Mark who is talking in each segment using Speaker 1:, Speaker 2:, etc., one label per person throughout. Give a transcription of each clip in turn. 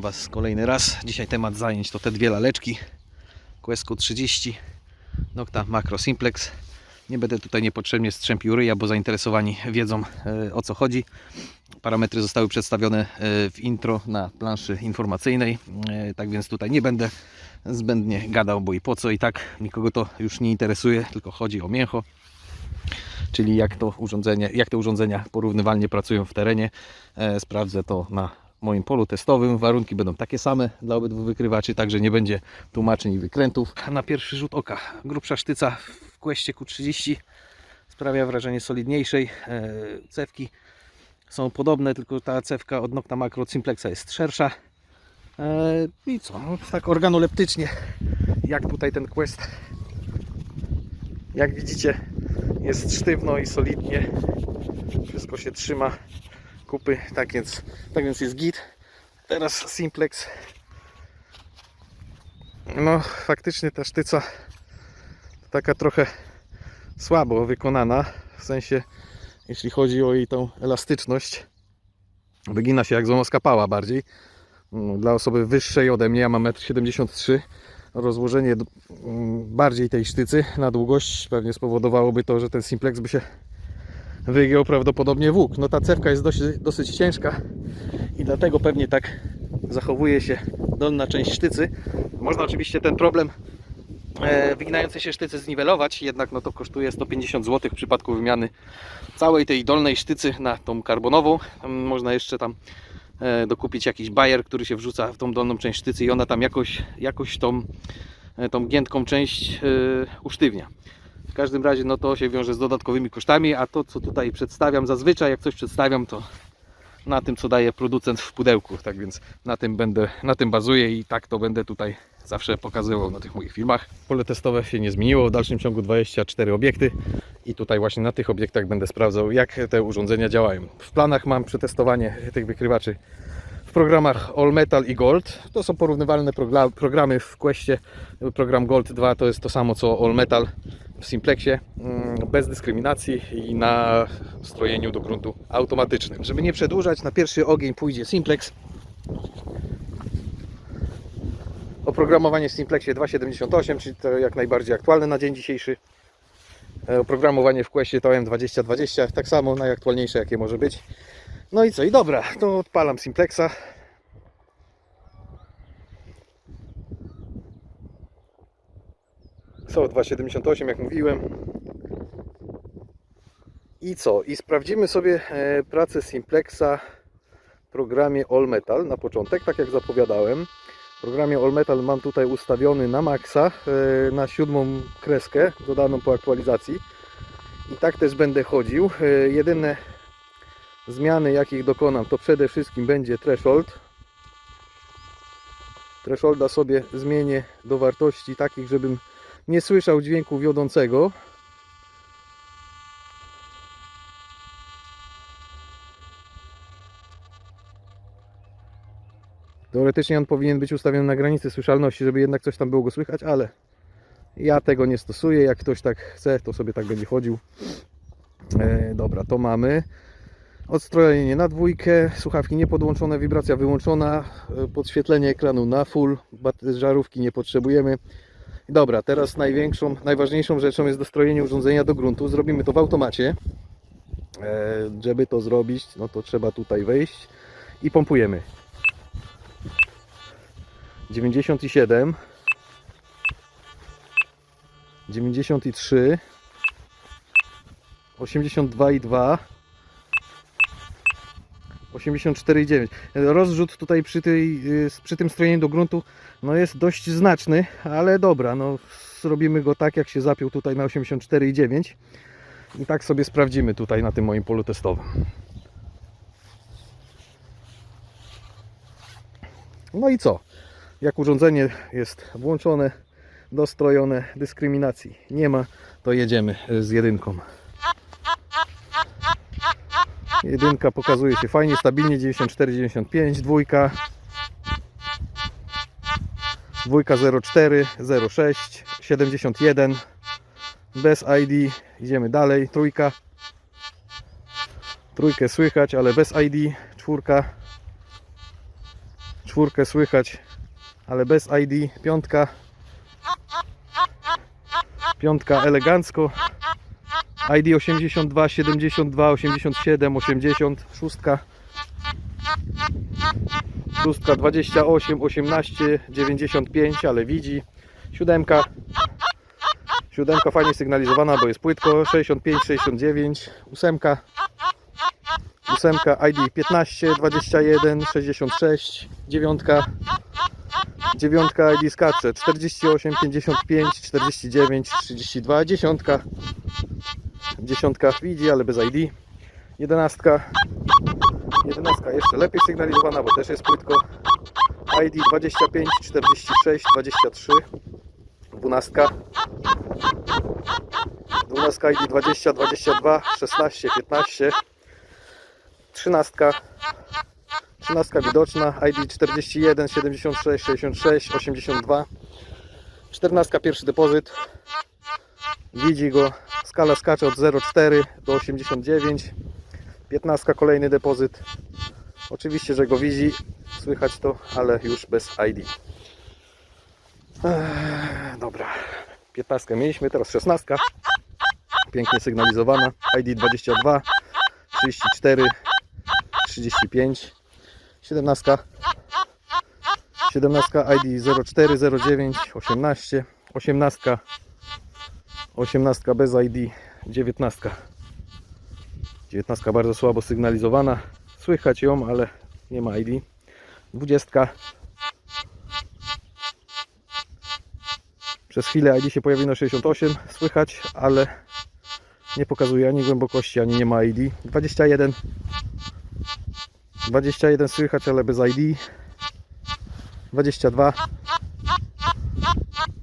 Speaker 1: Was kolejny raz. Dzisiaj temat zajęć to te dwie laleczki Quesco 30 Nocta Macro Simplex. Nie będę tutaj niepotrzebnie strzępił ryja, bo zainteresowani wiedzą e, o co chodzi. Parametry zostały przedstawione e, w intro na planszy informacyjnej, e, tak więc tutaj nie będę zbędnie gadał, bo i po co i tak nikogo to już nie interesuje, tylko chodzi o mięcho czyli jak to urządzenie, jak te urządzenia porównywalnie pracują w terenie. Sprawdzę to na moim polu testowym. Warunki będą takie same dla obydwu wykrywaczy, także nie będzie tłumaczeń i wykrętów. Na pierwszy rzut oka grubsza sztyca w Questie Q30 sprawia wrażenie solidniejszej. E, cewki są podobne, tylko ta cewka od Nocta Macro Simplexa jest szersza. E, I co? No, tak organoleptycznie, jak tutaj ten Quest jak widzicie jest sztywno i solidnie wszystko się trzyma kupy. Tak więc, tak więc jest git. Teraz simplex. No faktycznie ta sztyca taka trochę słabo wykonana w sensie jeśli chodzi o jej tą elastyczność wygina się jak złomoska pała bardziej. No, dla osoby wyższej ode mnie ja mam 1,73 m rozłożenie mm, bardziej tej sztycy na długość pewnie spowodowałoby to, że ten simplex by się wygiął prawdopodobnie w łuk. No ta cewka jest dosyć, dosyć ciężka i dlatego pewnie tak zachowuje się dolna część sztycy. Można oczywiście ten problem e, wyginającej się sztycy zniwelować, jednak no to kosztuje 150 zł w przypadku wymiany całej tej dolnej sztycy na tą karbonową. Można jeszcze tam e, dokupić jakiś bajer, który się wrzuca w tą dolną część sztycy i ona tam jakoś, jakoś tą, e, tą giętką część e, usztywnia. W każdym razie no to się wiąże z dodatkowymi kosztami, a to co tutaj przedstawiam zazwyczaj, jak coś przedstawiam to na tym co daje producent w pudełku, tak więc na tym będę, na tym bazuję i tak to będę tutaj zawsze pokazywał na tych moich filmach. Pole testowe się nie zmieniło, w dalszym ciągu 24 obiekty i tutaj właśnie na tych obiektach będę sprawdzał jak te urządzenia działają. W planach mam przetestowanie tych wykrywaczy programach All Metal i Gold. To są porównywalne programy w Questie. Program Gold 2 to jest to samo co All Metal w Simplexie, mm, bez dyskryminacji i na strojeniu do gruntu automatycznym. Żeby nie przedłużać, na pierwszy ogień pójdzie Simplex. Oprogramowanie w Simplexie 2.78, czyli to jak najbardziej aktualne na dzień dzisiejszy. E, Oprogramowanie w Questie to M2020, tak samo najaktualniejsze jakie może być. No i co? I dobra, to odpalam Simplexa. Są 2,78 jak mówiłem. I co? I sprawdzimy sobie e, pracę Simplexa w programie All Metal na początek, tak jak zapowiadałem. W programie All Metal mam tutaj ustawiony na maksa, e, na siódmą kreskę, dodaną po aktualizacji. I tak też będę chodził. E, Jedyne zmiany jakich dokonam to przede wszystkim będzie threshold. Thresholda sobie zmienię do wartości takich, żebym nie słyszał dźwięku wiodącego. Teoretycznie on powinien być ustawiony na granicy słyszalności, żeby jednak coś tam było go słychać, ale ja tego nie stosuję. Jak ktoś tak chce, to sobie tak będzie chodził. E, dobra, to mamy. Odstrojenie na dwójkę, słuchawki niepodłączone, wibracja wyłączona, e, podświetlenie ekranu na full, żarówki nie potrzebujemy. Dobra, teraz największą, najważniejszą rzeczą jest dostrojenie urządzenia do gruntu. Zrobimy to w automacie. E, żeby to zrobić, no to trzeba tutaj wejść i pompujemy. 97 93 82,2 84,9 Rozrzut tutaj przy, tej, y, przy tym strojeniu do gruntu no jest dość znaczny, ale dobra, no zrobimy go tak jak się zapiął tutaj na 84,9 i tak sobie sprawdzimy tutaj na tym moim polu testowym. No i co? Jak urządzenie jest włączone, dostrojone, dyskryminacji nie ma, to jedziemy z jedynką. Jedynka pokazuje się fajnie, stabilnie 94-95, dwójka dwójka 04, 06, 71 bez ID, idziemy dalej, trójka trójkę słychać, ale bez ID, czwórka czwórkę słychać, ale bez ID. Piątka. Piątka elegancko. ID 82, 72, 87, 80. Szóstka. Szóstka 28, 18, 95, ale widzi. Siódemka. Siódemka fajnie sygnalizowana, bo jest płytko. 65, 69. Ósemka. Ósemka ID 15, 21, 66. Dziewiątka. Dziewiątka ID skacze 48, 55, 49, 32. Dziesiątka. Dziesiątka widzi, ale bez ID. Jedenastka. Jedenastka jeszcze lepiej sygnalizowana, bo też jest płytko. ID 25, 46, 23. Dwunastka. Dwunastka ID 20, 22, 16, 15. Trzynastka. Trzynastka widoczna. ID 41, 76, 66, 82. Czternastka pierwszy depozyt. Widzi go. Skala skacze od 0,4 do 89. 15 kolejny depozyt. Oczywiście, że go widzi, słychać to, ale już bez ID. Dobra. 15 mieliśmy, teraz 16. Pięknie sygnalizowana. ID 22, 34, 35, 17. 17 ID 04, 09, 18, 18, 18 bez ID, 19. 19 bardzo słabo sygnalizowana. Słychać ją, ale nie ma ID. 20. Przez chwilę ID się pojawiło na 68. Słychać, ale nie pokazuje ani głębokości, ani nie ma ID. 21. 21 słychać, ale bez ID. 22.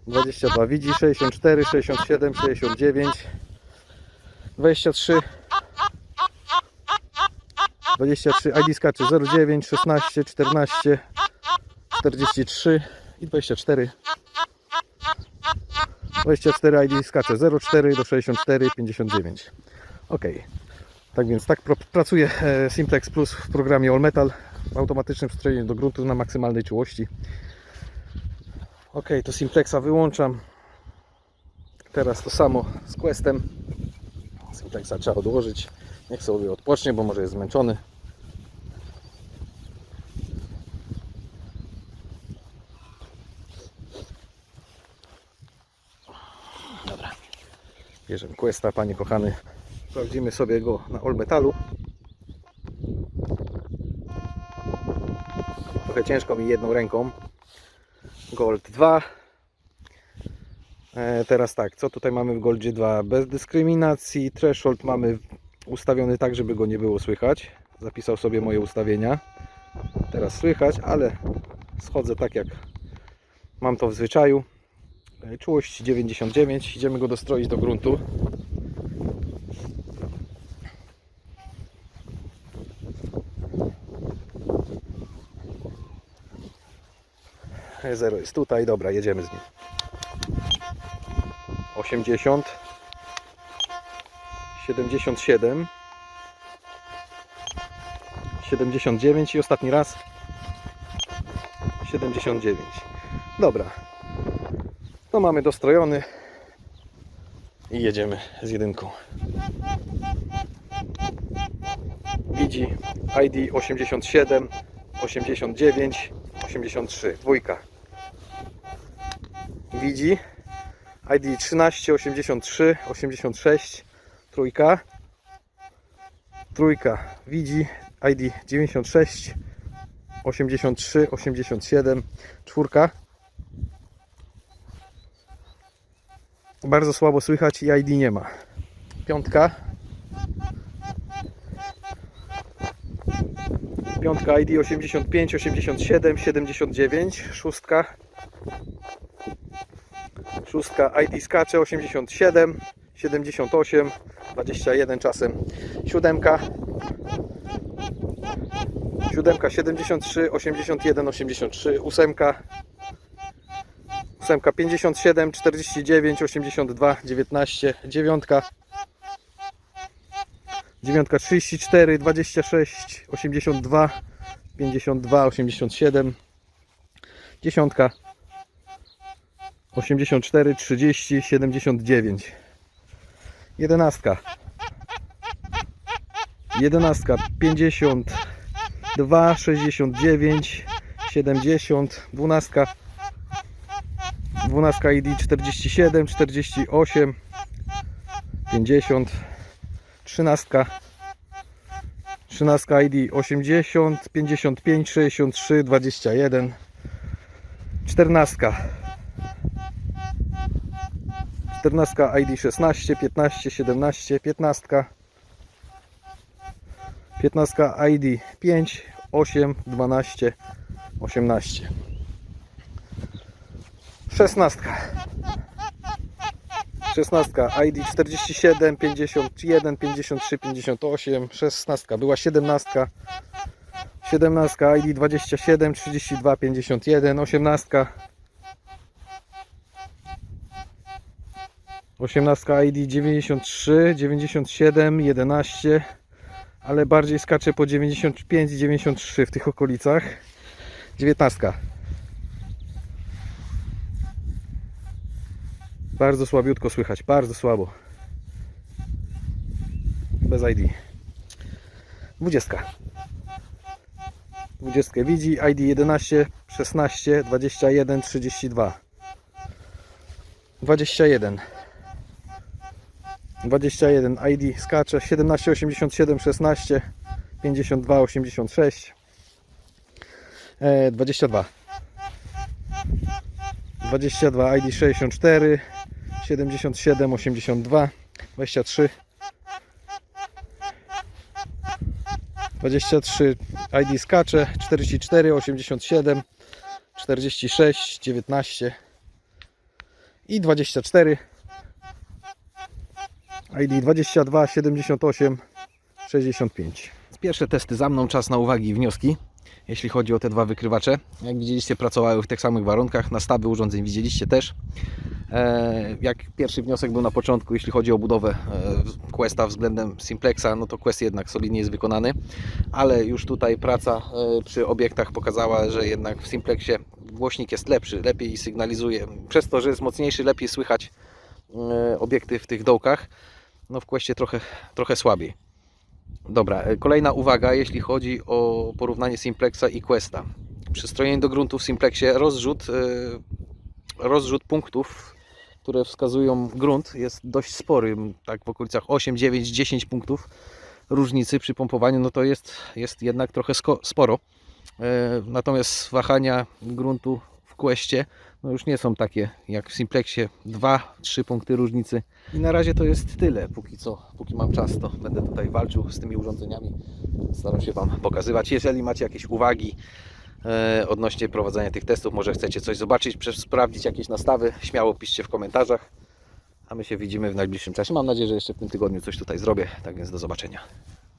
Speaker 1: 22 widzi, 64, 67, 69. 23. 23 ID skacze 09, 16, 14, 43 i 24. 24 ID skacze 04 do 64, 59. Ok. Tak więc tak pracuje e, Simplex Plus w programie All Metal w automatycznym strojeniu do gruntu na maksymalnej czułości. Ok, to Simplexa wyłączam. Teraz to samo z Questem. Simplexa trzeba odłożyć. Niech sobie odpocznie, bo może jest zmęczony. Dobra. Bierzemy Questa, panie kochany. Sprawdzimy sobie go na All Metalu. Trochę ciężko mi jedną ręką. Gold 2. E, teraz tak, co tutaj mamy w Goldzie 2? Bez dyskryminacji. Threshold mamy ustawiony tak, żeby go nie było słychać. Zapisał sobie moje ustawienia. Teraz słychać, ale schodzę tak jak mam to w zwyczaju. E, Czułość 99. Idziemy go dostroić do gruntu. E0 jest tutaj, dobra, jedziemy z nim. 80 77 79 i ostatni raz. 79 dobra. To mamy dostrojony. I jedziemy z jedynką. Widzi ID 87 89 83 dwójka widzi ID 13, 83, 86, trójka, trójka widzi, ID 96, 83, 87, czwórka. Bardzo słabo słychać i ID nie ma. Piątka. Piątka ID 85, 87, 79, szóstka. Szóstka ID skacze 87, 78, 21 czasem. Siódemka. Siódemka 73, 81, 83. Ósemka. Ósemka 57, 49, 82, 19. Dziewiątka. Dziewiątka 34, 26, 82, 52, 87. Dziesiątka. 84, 30, 79. Jedenastka. Jedenastka 52, 69, 70. Dwunastka. Dwunastka ID 47, 48, 50. Trzynastka. Trzynastka ID 80, 55, 63, 21. Czternastka. Czternastka ID 16, 15, 17, 15. 15 ID 5, 8, 12, 18. 16. 16 ID 47, 51, 53, 58. 16 była 17. 17 ID 27, 32, 51. 18. 18 ID 93, 97, 11 ale bardziej skacze po 95 i 93 w tych okolicach. 19. Bardzo słabiutko słychać, bardzo słabo. Bez ID. 20. 20 widzi, ID 11, 16, 21, 32. 21. 21 ID skacze 17 87 16 52 86 e, 22 22 ID 64 77 82 23 23 ID skacze 44 87 46 19 i 24 ID 22 78 65. Pierwsze testy za mną, czas na uwagi i wnioski, jeśli chodzi o te dwa wykrywacze. Jak widzieliście, pracowały w tych samych warunkach, nastawy urządzeń widzieliście też. E, Jak pierwszy wniosek był na początku, jeśli chodzi o budowę e, Questa względem Simplexa, no to Quest jednak solidnie jest wykonany, ale już tutaj praca e, przy obiektach pokazała, że jednak w Simplexie głośnik jest lepszy, lepiej sygnalizuje. Przez to, że jest mocniejszy, lepiej słychać obiekty w tych dołkach no w Questie trochę, trochę słabiej. Dobra, e, kolejna uwaga, jeśli chodzi o porównanie Simplexa i Questa. Przy strojeniu do gruntu w Simplexie rozrzut, e, rozrzut punktów, które wskazują grunt jest dość spory, tak w okolicach 8, 9, 10 punktów różnicy przy pompowaniu, no to jest, jest jednak trochę sporo. E, Natomiast wahania gruntu w Questie no już nie są takie jak w Simplexie 2-3 punkty różnicy. I na razie to jest tyle. Póki co, póki mam czas, to będę tutaj walczył z tymi urządzeniami. Staram się Wam pokazywać. Jeżeli macie jakieś uwagi e, odnośnie prowadzenia tych testów, może chcecie coś zobaczyć, sprawdzić jakieś nastawy, śmiało piszcie w komentarzach. A my się widzimy w najbliższym czasie. Mam nadzieję, że jeszcze w tym tygodniu coś tutaj zrobię. Tak więc do zobaczenia.